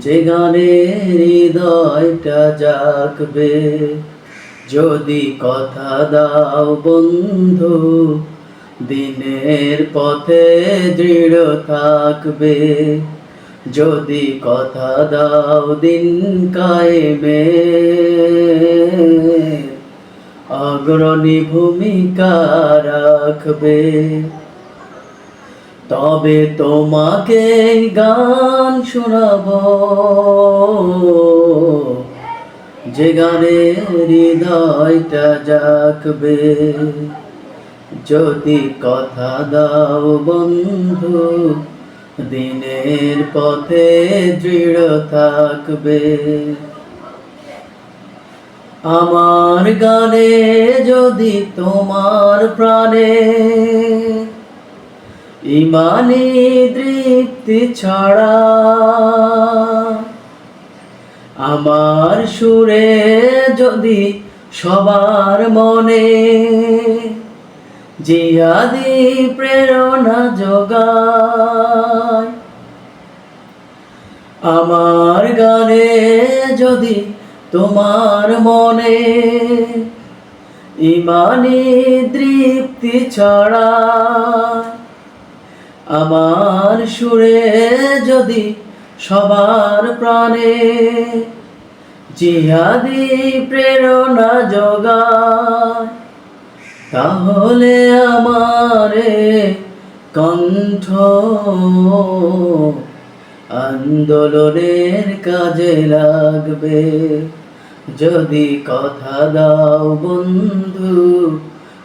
যে গানের হৃদয়টা জাগবে, যদি কথা দাও বন্ধু, দিনের পথে দৃঢ় থাকবে। যদি কথা দাও দিন কায়েমে, অগ্রণী ভূমিকা রাখবে। তবে তোমাকে গান শোনাব। যে গানে হৃদয়টা জাগবে, যদি কথা দাও বন্ধু, দিনের পথে দৃঢ় থাকবে। আমার গানে যদি তোমার প্রাণে ইমানি দৃপ্তি ছড়া। আমার সুরে যদি সবার মনে জিয়াদি প্রেরণা যোগায় আমার গানে যদি তোমার মনে ইমানি দৃপ্তি ছড়া। আমার সুরে যদি সবার প্রাণে জিহাদি প্রেরণা যোগায় তাহলে আমারে কণ্ঠ আন্দোলনের কাজে লাগবে। যদি কথা দাও বন্ধু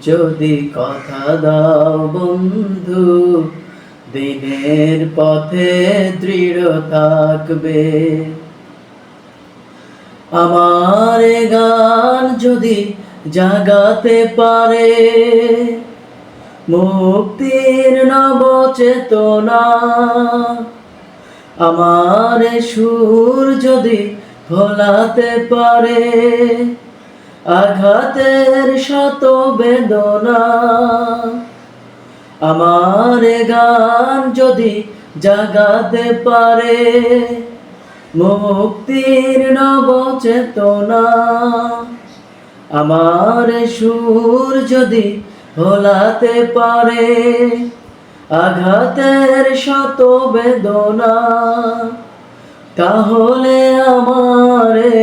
যদি কথা দাও বন্ধু, দিনের পথে দৃঢ় থাকবে। আমার গান যদি জাগাতে পারে, মুক্তির নব চেতনা আমার সুর যদি ভোলাতে পারে আঘাতের শত বেদনা। আমার গান যদি জাগাতে পারে, মুক্তির নব চেতনা আমার সুর যদি ভোলাতে পারে, আঘাতের শত বেদনা, তাহলে আমারে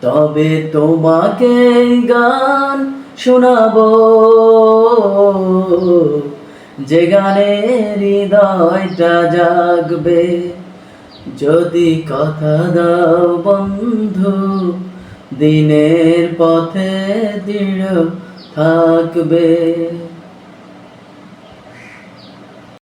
তবে তোমাকে গান শোনাবো। যে গানে হৃদয়টা জাগবে, যদি কথা দাও বন্ধু, দিনের পথে দৃঢ় থাকবে।